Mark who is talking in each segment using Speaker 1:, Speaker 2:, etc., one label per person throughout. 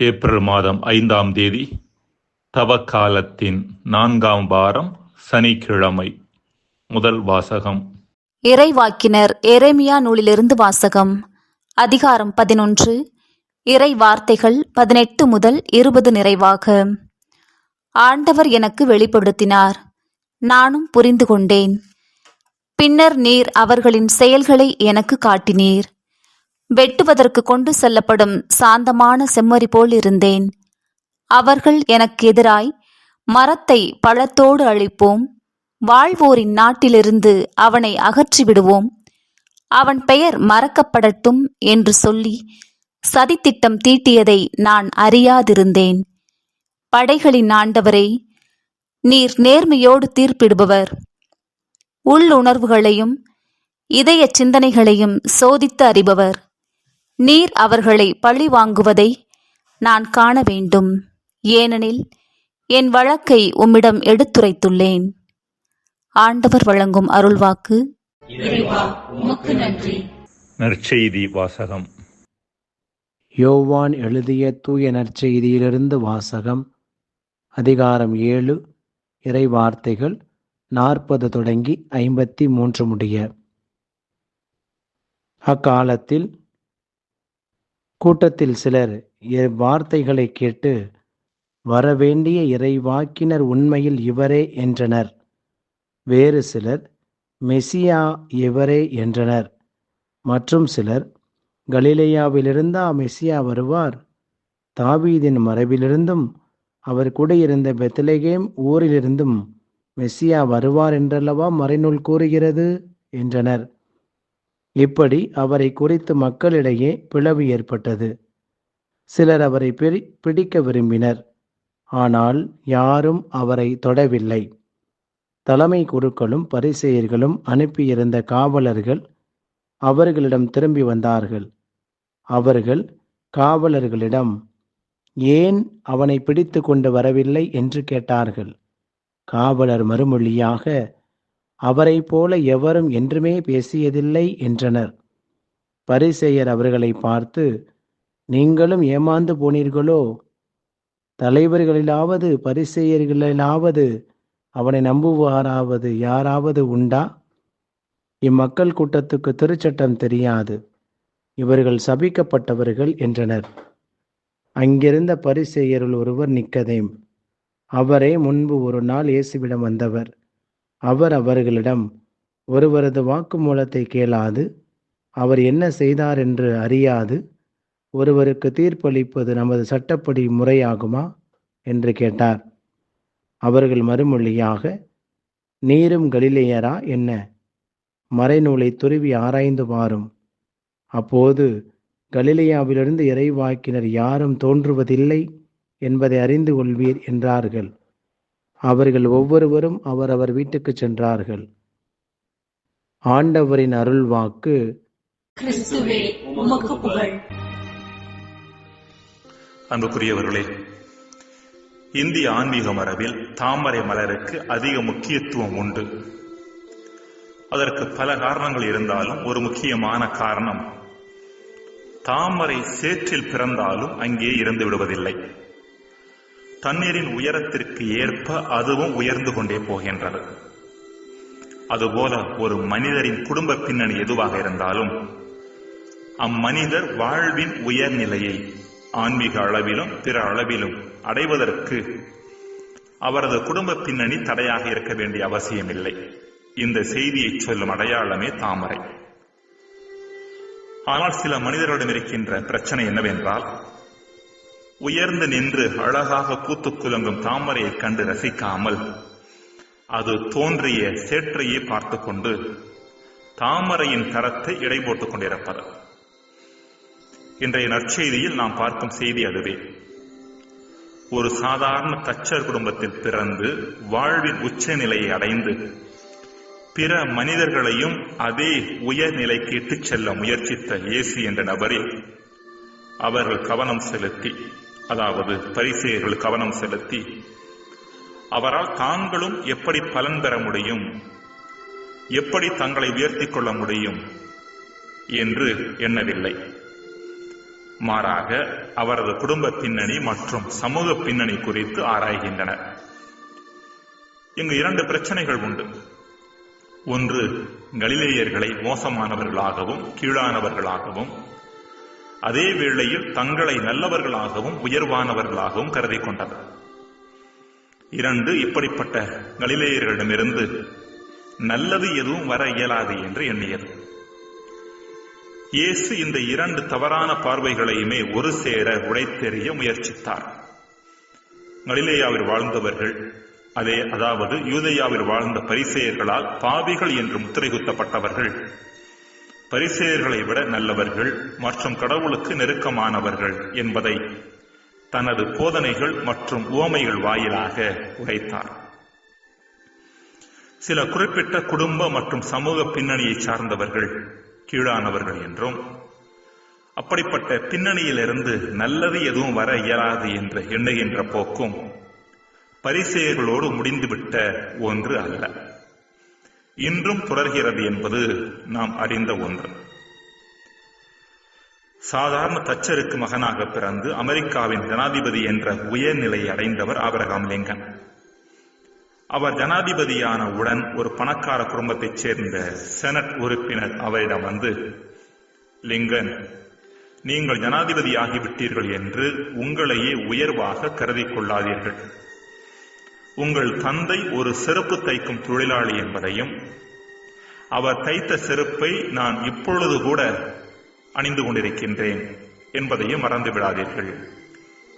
Speaker 1: April மாதம் ஐந்தாம் தேதி தவக்காலத்தின் நான்காம் வாரம் சனிக்கிழமை முதல் வாசகம்.
Speaker 2: இறைவாக்கினர் எரேமியா நூலிலிருந்து வாசகம். அதிகாரம் பதினொன்று இறை வார்த்தைகள் பதினெட்டு முதல் இருபது நிறைவாக. ஆண்டவர் எனக்கு வெளிப்படுத்தினார் நானும் புரிந்து கொண்டேன். பின்னர் நீர் அவர்களின் செயல்களை எனக்கு காட்டினீர். வெட்டுவதற்கு கொண்டு செல்லப்படும் சாந்தமான செம்மறி போல் இருந்தேன். அவர்கள் எனக்கு எதிராய் மரத்தை பழத்தோடு அழிப்போம். வாழ்வோரின் நாட்டிலிருந்து அவனை அகற்றி விடுவோம் அவன் பெயர் மறக்கப்படட்டும் என்று சொல்லி சதித்திட்டம் தீட்டியதை நான் அறியாதிருந்தேன். படைகளின் ஆண்டவரே நீர் நேர்மையோடு தீர்ப்பிடுபவர். உள்ளுணர்வுகளையும் இதய சிந்தனைகளையும் சோதித்து அறிபவர். நீர் அவர்களை பழி வாங்குவதை நான் காண வேண்டும். ஏனெனில் என் வழக்கை உம்மிடம் எடுத்துரைத்துள்ளேன். ஆண்டவர் வழங்கும் அருள்வாக்கு.
Speaker 1: நற்செய்தி வாசகம்.
Speaker 3: யோவான் எழுதிய தூய நற்செய்தியிலிருந்து வாசகம். அதிகாரம் ஏழு இறை வார்த்தைகள் நாற்பது தொடங்கி ஐம்பத்தி மூன்று முடிய. அக்காலத்தில் கூட்டத்தில் சிலர் இவ்வார்த்தைகளை கேட்டு வரவேண்டிய இறைவாக்கினர் உண்மையில் இவரே என்றனர். வேறு சிலர் மெசியா இவரே என்றனர். மற்றும் சிலர் கலிலேயாவிலிருந்தா மெசியா வருவார் தாவீதின் மரபிலிருந்தும் அவர் கூட இருந்த பெத்லகேம் ஊரிலிருந்தும் மெஸ்ஸியா வருவார் என்றல்லவா மறைநூல் கூறுகிறது? என்றனர். இப்படி அவரை குறித்து மக்களிடையே பிளவு ஏற்பட்டது. சிலர் அவரை பிரி பிடிக்க விரும்பினர். ஆனால் யாரும் அவரை தொடவில்லை. தலைமை குருக்களும் பரிசெயர்களும் அனுப்பியிருந்த காவலர்கள் அவர்களிடம் திரும்பி வந்தார்கள். அவர்கள் காவலர்களிடம் ஏன் அவனை பிடித்து கொண்டு வரவில்லை? என்று கேட்டார்கள். காவலர் மறுமொழியாக அவரைப் போல எவரும் என்றுமே பேசியதில்லை என்றனர். பரிசெயர் அவர்களை பார்த்து நீங்களும் ஏமாந்து போனீர்களோ? தலைவர்களிலாவது பரிசெயர்களிலாவது அவனை நம்புவாராவது யாராவது உண்டா? இம்மக்கள் கூட்டத்துக்கு திருச்சட்டம் தெரியாது. இவர்கள் சபிக்கப்பட்டவர்கள் என்றனர். அங்கிருந்த பரிசெயருள் ஒருவர் நிக்கதேம் அவரே முன்பு ஒரு நாள் இயேசுவிடம் வந்தவர். அவர் அவர்களிடம் ஒருவரது வாக்குமூலத்தை கேளாது அவர் என்ன செய்தார் என்று அறியாது ஒருவருக்கு தீர்ப்பளிப்பது நமது சட்டப்படி முறையாகுமா? என்று கேட்டார். அவர்கள் மறுமொழியாக நீரும் கலிலேயரா என்ன? மறைநூலை துருவி ஆராய்ந்து பாரும் அப்போது கலிலேயாவிலிருந்து இறைவாக்கினர் யாரும் தோன்றுவதில்லை என்பதை அறிந்து கொள்வீர் என்றார்கள். அவர்கள் ஒவ்வொருவரும் அவரவர் வீட்டுக்கு சென்றார்கள். ஆண்டவரின் அருள் வாக்கு
Speaker 4: கிறிஸ்துவே உமக்கு புகழ்.
Speaker 1: அன்புக்குரியவர்களே இந்திய ஆன்மீக மரபில் தாமரை மலருக்கு அதிக முக்கியத்துவம் உண்டு. அதற்கு பல காரணங்கள் இருந்தாலும் ஒரு முக்கியமான காரணம் தாமரை சேற்றில் பிறந்தாலும் அங்கே இறந்து விடுவதில்லை தண்ணீரின் உயரத்திற்கு ஏற்ப அதுவும் உயர்ந்து கொண்டே போகின்றது. அதுபோல ஒரு மனிதரின் குடும்ப பின்னணி எதுவாக இருந்தாலும் அம்மனிதர் வாழ்வின் உயர்நிலையை ஆன்மீக அளவிலும் பிற அளவிலும் அடைவதற்கு அவரது குடும்ப பின்னணி தடையாக இருக்க வேண்டிய அவசியமில்லை. இந்த செய்தியை சொல்லும் அடையாளமே தாமரை. ஆனால் சில மனிதர்களிடம் இருக்கின்ற பிரச்சனை என்னவென்றால் உயர்ந்து நின்று அழகாக பூத்துக் குலுங்கும் தாமரையை கண்டு ரசிக்காமல் அது தோன்றிய சேற்றையே பார்த்து கொண்டு தாமரையின் தரத்தை இடை போட்டுக் கொண்டிருப்பது. இன்றைய நற்செய்தியில் நாம் பார்க்கும் செய்தி அதுவே. ஒரு சாதாரண தச்சர் குடும்பத்தில் பிறந்து வாழ்வின் உச்ச நிலையை அடைந்து பிற மனிதர்களையும் அதே உயர்நிலைக்கு இட்டுச் செல்ல முயற்சித்த இயேசு என்ற நபரில் அவர்கள் கவனம் செலுத்தி அதாவது பரிசெயர்கள் கவனம் செலுத்தி அவரால் தாங்களும் எப்படி பலன் பெற முடியும்? எப்படி தங்களை உயர்த்திக் கொள்ள முடியும்? என்று எண்ணவில்லை. மாறாக அவரது குடும்ப பின்னணி மற்றும் சமூக பின்னணி குறித்து ஆராய்கின்றனர். இங்கு இரண்டு பிரச்சனைகள் உண்டு. ஒன்று கலிலேயர்களை மோசமானவர்களாகவும் கீழானவர்களாகவும் அதே வேளையில் தங்களை நல்லவர்களாகவும் உயர்வானவர்களாகவும் கருதி கொண்டனர் இரண்டு இப்படிப்பட்ட கலிலேயர்களிடமிருந்து நல்லது எதுவும் வர இயலாது என்று எண்ணியது. இயேசு இந்த இரண்டு தவறான பார்வைகளையுமே ஒரு சேர உடைத்தெறிய முயற்சித்தார். கலிலேயாவில் வாழ்ந்தவர்கள் அதே அதாவது யூதையாவில் வாழ்ந்த பரிசேயர்களால் பாவிகள் என்று முத்திரை குத்தப்பட்டவர்கள் பரிசேயர்களை விட நல்லவர்கள் மற்றும் கடவுளுக்கு நெருக்கமானவர்கள் என்பதை தனது போதனைகள் மற்றும் உவமைகள் வாயிலாக உரைத்தார். சில குறிப்பிட்ட குடும்ப மற்றும் சமூக பின்னணியை சார்ந்தவர்கள் கீழானவர்கள் என்றும் அப்படிப்பட்ட பின்னணியிலிருந்து நல்லது எதுவும் வர இயலாது என்று எண்ணுகின்ற போக்கும் பரிசெயர்களோடு முடிந்துவிட்ட ஒன்று அல்ல. இன்றும் தொடர்கிறது என்பது நாம் அறிந்த ஒன்று. சாதாரண தச்சருக்கு மகனாக பிறந்து அமெரிக்காவின் ஜனாதிபதி என்ற உயர்நிலையை அடைந்தவர் ஆபிரகாம் லிங்கன். அவர் ஜனாதிபதியான உடன் ஒரு பணக்கார குடும்பத்தைச் சேர்ந்த செனட் உறுப்பினர் அவரிடம் வந்து லிங்கன் நீங்கள் ஜனாதிபதி ஆகிவிட்டீர்கள் என்று உங்களையே உயர்வாக கருதி கொள்ளாதீர்கள். உங்கள் தந்தை ஒரு செருப்பு தைக்கும் தொழிலாளி என்பதையும் அவர் தைத்த செருப்பை நான் இப்பொழுது கூட அணிந்து கொண்டிருக்கின்றேன் என்பதையும் மறந்து விடாதீர்கள்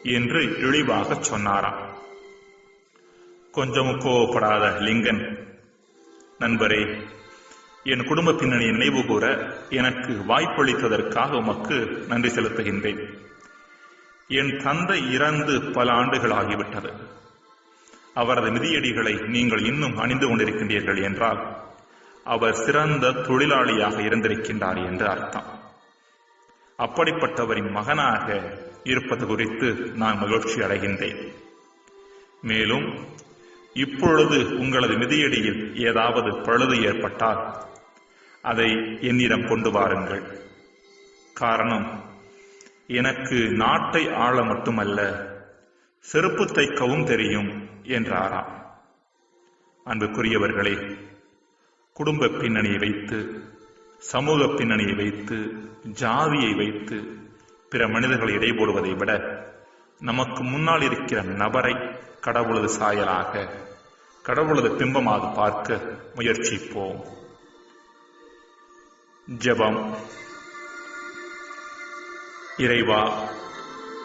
Speaker 1: என்று இழிவாக சொன்னாராம். கொஞ்சமும் கோவப்படாத லிங்கன் நண்பரே என் குடும்ப பின்னணியை நினைவு கூற எனக்கு வாய்ப்பளித்ததற்காக உமக்கு நன்றி செலுத்துகின்றேன். என் தந்தை இறந்து பல ஆண்டுகள் ஆகிவிட்டது. அவரது மிதியடிகளை நீங்கள் இன்னும் அணிந்து கொண்டிருக்கின்றீர்கள் என்றால் அவர் சிறந்த தொழிலாளியாக இருந்திருக்கின்றார் என்று அர்த்தம். அப்படிப்பட்டவரின் மகனாக இருப்பது குறித்து நான் மகிழ்ச்சி அடைகின்றேன். மேலும் இப்பொழுது உங்களது மிதியடியில் ஏதாவது பழுது ஏற்பட்டால் அதை என்னிடம் கொண்டு வாருங்கள். காரணம் எனக்கு நாட்டை ஆள மட்டுமல்ல செருப்பு தைக்கவும் தெரியும். என்றாராம். அன்புக்குரியவர்களே குடும்ப பின்னணியை வைத்து சமூக பின்னணியை வைத்து ஜாதியை வைத்து பிற மனிதர்களை இடைபோடுவதை விட நமக்கு முன்னால் இருக்கிற நபரை கடவுளது சாயலாக கடவுளது பிம்பமாக பார்க்க முயற்சிப்போம். ஜெபம். இறைவா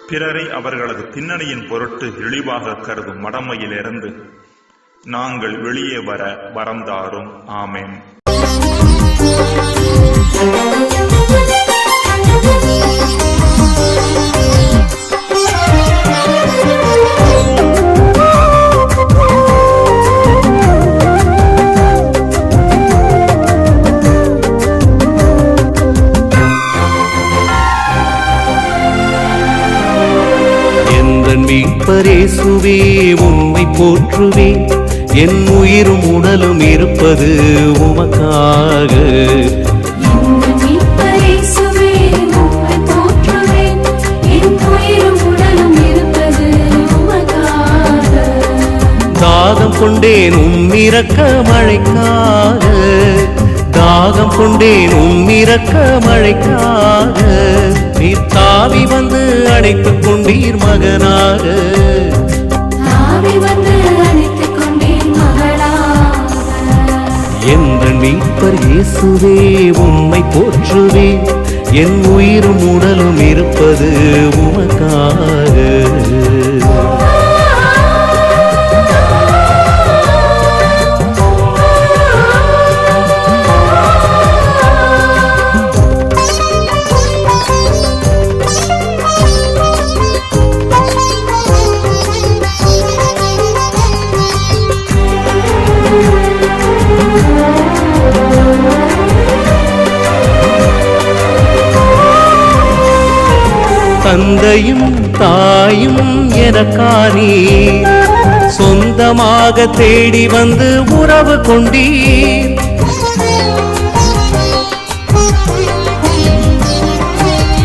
Speaker 1: பிறரை அவர்களது பின்னணியின் பொருட்டு இழிவாக கருதும் மடமையிலிருந்து நாங்கள் வெளியே வர வரந்தாரும். ஆமேன்.
Speaker 5: மீட்பரேசுவே உம்மை போற்றுவேன் என் உயிரும் உடலும் இருப்பது உமக்காக. தாகம் கொண்டேன் உம்மிரக்க மழைக்காக. தாகம் கொண்டேன் உம்மிரக்க மழைக்காக. நீர் தாவி வந்து அணைத்துக் கொண்டீர் மகனாக. மீட்பர் இயேசுவே உம்மை போற்றுவேன் என் உயிரும் உடலும் இருப்பது உமை தந்தையும் தாயும் எனக்கானே. சொந்தமாக தேடி வந்து உறவு கொண்டீர்.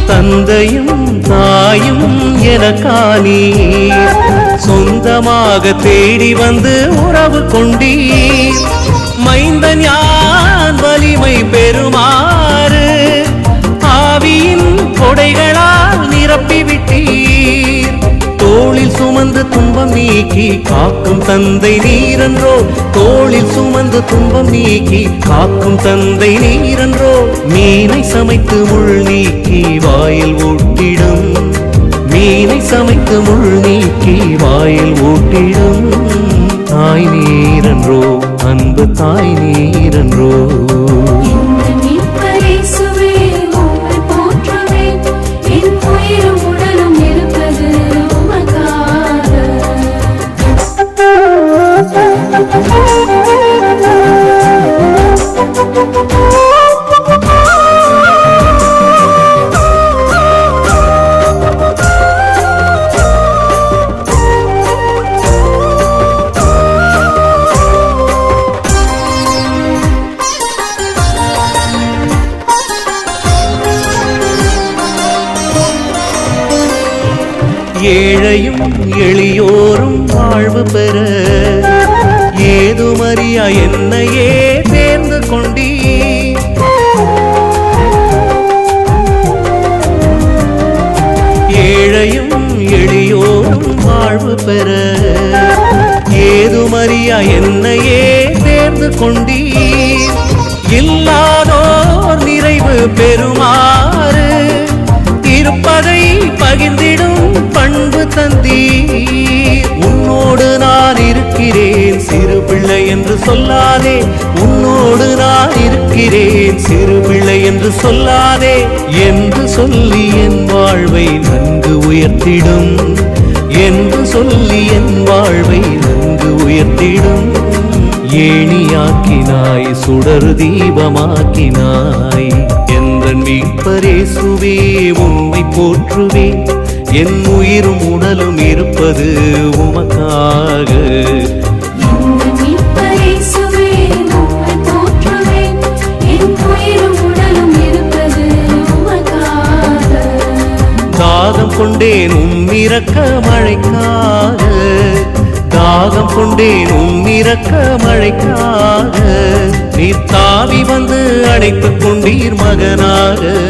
Speaker 5: தந்தையும் தாயும் எனக்கானீர் சொந்தமாக தேடி வந்து உறவு கொண்டீர். மைந்தன் யான் வலிமை பெறுமாறு. ஆவியின் கொடைகளால் சுமந்து துன்பம் நீக்கி காக்கும் தந்தை நீரன்றோ. தோளில் சுமந்து துன்பம் நீக்கி காக்கும் தந்தை நீரன்றோ. மீனை சமைத்து முள் நீக்கி வாயில் ஓட்டிடும் மீனை சமைத்து முள் நீக்கி வாயில் ஓட்டிடும் தாய் நீரன்றோ அன்பு தாய் நீரன்றோ. பெற ஏதுமறியா என்னையே சேர்ந்து கொண்டீ ஏழையும் எளியோரும் வாழ்வு பெற. ஏதுமறியா என்னையே சேர்ந்து கொண்டீர். இல்லாதோர் நிறைவு பெறுமாறு. இருப்பதை பகிர்ந்திடும் அன்பு தந்தீர். உன்னோடு நான் இருக்கிறேன். சிறு பிள்ளை என்று சொல்லாதே. உன்னோடு நான் இருக்கிறேன். சிறு பிள்ளை என்று சொல்லாதே. என்று சொல்லி என் வாழ்வை நன்கு உயர்த்திடும். என்று சொல்லி என் வாழ்வை நன்கு உயர்த்திடும். ஏணியாக்கினாய் சுடர் தீபமாக்கினாய். என்றன் மீட்பரே சுவே போற்றுவேன்
Speaker 4: உம்மை போற்றுவேன். என் உயிரும் உடலும் இருப்பது உமக்காக.
Speaker 5: தாகம் கொண்டேன் உம்மிரக்க மழைக்காக. தாகம் கொண்டேன் உம்மிரக்க மழைக்காக. நீ தாவி வந்து அடைத்துக் கொண்டீர் மகனாக.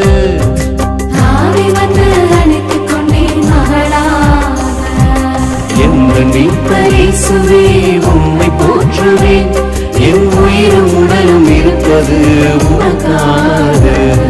Speaker 5: எந்த மீட்பர் உம்மை போற்றுவேன். என் உயிரும் உடலும் இருப்பது உனக்காக.